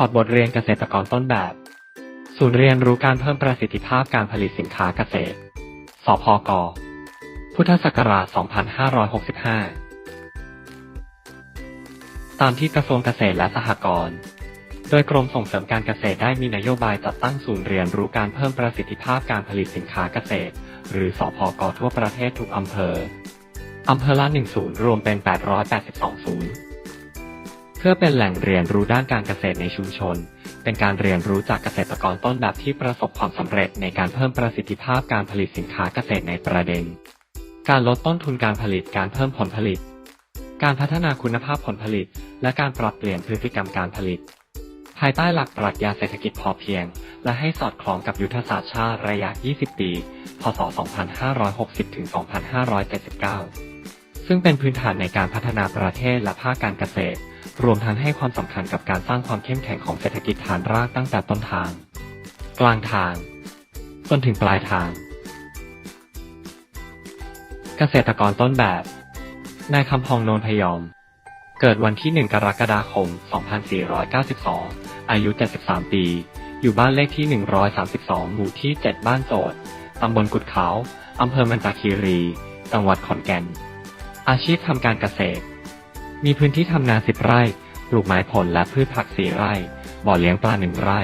อร์ดบทเรียนเกษตรกรต้นแบบ ศูนย์เรียนรู้การเพิ่มประสิทธิภาพการผลิตสินค้าเกษตร สพก พุทธศักราช 2565 ตามที่กระทรวงเกษตรและสหกรณ์ โดยกรมส่งเสริมการเกษตรได้มีนโยบายจัดตั้งศูนย์เรียนรู้การเพิ่มประสิทธิภาพการผลิตสินค้าเกษตร หรือสพกทั่วประเทศทุกอำเภอ อำเภอละหนึ่งศูนย์รวมเป็น 882 ศูนย์ เพื่อเป็นแหล่งเรียนรู้ด้านการเกษตรในชุมชน เป็นการเรียนรู้จากเกษตรกรต้นแบบที่ประสบความสำเร็จในการเพิ่มประสิทธิภาพการผลิตสินค้าเกษตรในประเด็น การลดต้นทุนการผลิตการเพิ่มผลผลิต การพัฒนาคุณภาพผลผลิต และการปรับเปลี่ยนพฤติกรรมการผลิต ภายใต้หลักปรัชญาเศรษฐกิจพอเพียง และให้สอดคล้องกับยุทธศาสตร์ชาติระยะ 20 ปี พศ 2560-2579 ซึ่งเป็นพื้นฐานในการพัฒนาประเทศและภาคการเกษตร รวมทั้งให้ความสำคัญกับการสร้างความเข้มแข็งของเศรษฐกิจฐานรากตั้งแต่ต้นทาง กลางทาง จนถึงปลายทาง เกษตรกรต้นแบบ นายคำพองโนนพยอม เกิดวันที่ 1 กรกฎาคม 2492 อายุ 73 ปี อยู่บ้านเลขที่ 132 หมู่ที่ 7 บ้านโจดตำบลกุดเขา อำเภอมันจาคีรี จังหวัดขอนแก่น อาชีพทำการเกษตร มีพื้นที่ทำนา10ไร่ ปลูกไม้ผลและพืชผัก4ไร่ บ่อเลี้ยงปลา1ไร่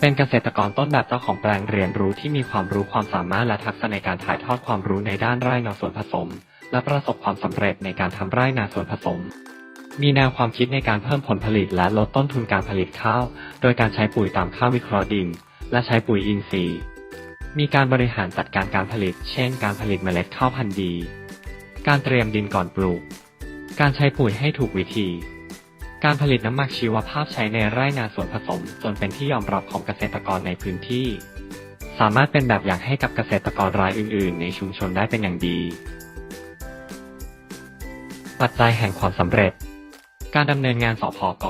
เป็นเกษตรกรต้นแบบเจ้าของแปลงเรียนรู้ที่มีความรู้ความสามารถและทักษะในการถ่ายทอดความรู้ในด้านไร่นาสวนผสม และประสบความสำเร็จในการทำไร่นาสวนผสม มีแนวความคิดในการเพิ่มผลผลิตและลดต้นทุนการผลิตข้าว โดยการใช้ปุ๋ยตามข้าววิเคราะห์ดิน และใช้ปุ๋ยอินทรีย์ มีการบริหารจัดการการผลิต เช่น การผลิตเมล็ดข้าวพันธุ์ดี การเตรียมดินก่อนปลูก การใช้ปุ๋ยให้ถูกวิธี การผลิตน้ำหมักชีวภาพใช้ในไร่นาสวนผสม จนเป็นที่ยอมรับของเกษตรกรในพื้นที่ สามารถเป็นแบบอย่างให้กับเกษตรกรรายอื่น ๆ ในชุมชนได้เป็นอย่างดี ปัจจัยแห่งความสำเร็จ การดำเนินงานสพก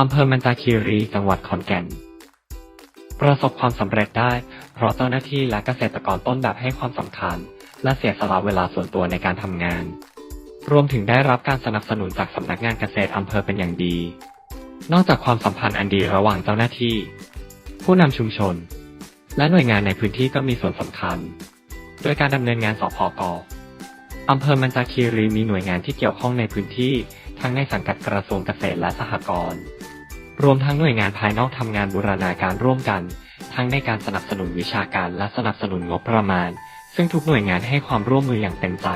อำเภอมันจาคีรีจังหวัดขอนแก่น ประสบความสำเร็จได้ เพราะเจ้าหน้าที่และเกษตรกรต้นแบบให้ความสำคัญ และเสียสละเวลาส่วนตัวในการทำงาน รวมถึงได้รับการสนับสนุนจากสำนักงานเกษตรอำเภอเป็นอย่างดี นอกจากความสัมพันธ์อันดีระหว่างเจ้าหน้าที่ ผู้นำชุมชน และหน่วยงานในพื้นที่ก็มีส่วนสำคัญ โดยการดำเนินงานสพกอำเภอมันจาคีรีมีหน่วยงานที่เกี่ยวข้องในพื้นที่ทั้งในสังกัดกระทรวงเกษตรและสหกรณ์ รวมทั้งหน่วยงานภายนอกทำงานบูรณาการร่วมกัน ทั้งในการสนับสนุนวิชาการและสนับสนุนงบประมาณ ซึ่งทุกหน่วยงานให้ความร่วมมืออย่างเต็มใจ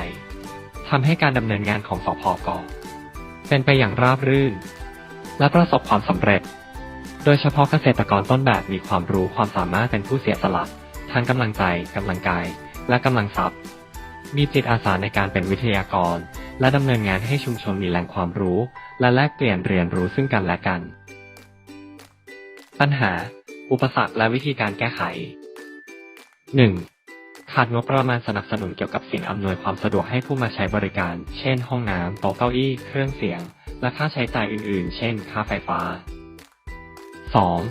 ทำให้การดำเนินงานของสพกเป็นไปอย่างราบรื่น และประสบความสำเร็จ โดยเฉพาะเกษตรกรต้นแบบมีความรู้ความสามารถเป็นผู้เสียสละทั้งกำลังใจกำลังกาย และกำลังทรัพย์ มีจิตอาสาในการเป็นวิทยากร และดำเนินงานให้ชุมชนมีแหล่งความรู้ และแลกเปลี่ยนเรียนรู้ซึ่งกันและกัน ปัญหา อุปสรรคและวิธีการแก้ไข 1. ขาดงบประมาณสนับสนุนเกี่ยวกับสิ่งอำนวยความสะดวกให้ผู้มาใช้บริการ เช่น ห้องน้ำโต๊ะเก้าอี้ เครื่องเสียง และค่าใช้จ่ายอื่นๆ เช่น ค่าไฟฟ้า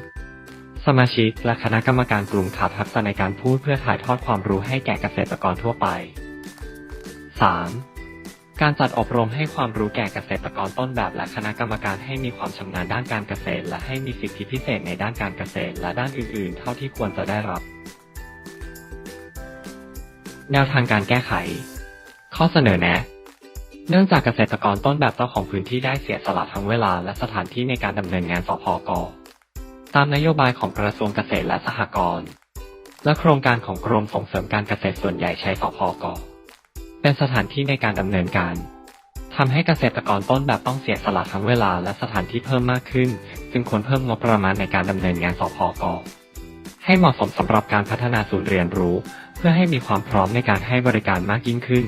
2. สมาชิกและคณะกรรมการกลุ่มขาดทักษะในการพูดเพื่อถ่ายทอดความรู้ให้แก่เกษตรกรทั่วไป 3. การจัดอบรมให้ความรู้แก่เกษตรกรต้นแบบและคณะกรรมการให้มีความชำนาญด้านการเกษตร และให้มีสิทธิพิเศษในด้านการเกษตร และด้านอื่น ๆ เท่าที่ควรจะได้รับ แนวทางการแก้ไข ข้อเสนอแนะ เนื่องจากเกษตรกรต้นแบบเจ้าของพื้นที่ได้เสียสละทั้งเวลาและสถานที่ในการดำเนินงานสพกตามนโยบายของกระทรวงเกษตรและสหกรณ์และโครงการของกรมส่งเสริมการเกษตรส่วนใหญ่ใช้สพกเป็นสถานที่ในการดำเนินการทำให้เกษตรกรต้นแบบต้องเสียสละทั้งเวลาและสถานที่เพิ่มมากขึ้น จึงควรเพิ่มงบประมาณในการดำเนินงานสพกให้เหมาะสมสำหรับการพัฒนาศูนย์เรียนรู้ เพื่อให้มีความพร้อมในการให้บริการมากยิ่งขึ้น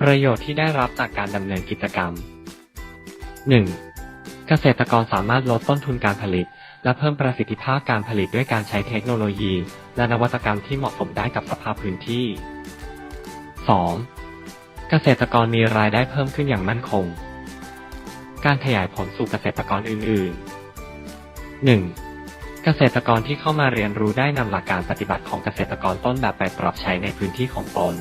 ประโยชน์ที่ได้รับจากการดำเนินกิจกรรม 1. เกษตรกรสามารถลดต้นทุนการผลิต และเพิ่มประสิทธิภาพการผลิตด้วยการใช้เทคโนโลยี และนวัตกรรมที่เหมาะสมได้กับสภาพพื้นที่ 2. เกษตรกรมีรายได้เพิ่มขึ้นอย่างมั่นคง การขยายผลสู่เกษตรกรอื่น ๆ 1. เกษตรกรที่เข้ามาเรียนรู้ได้นำหลักการปฏิบัติของเกษตรกรต้นแบบไปปรับใช้ในพื้นที่ของตน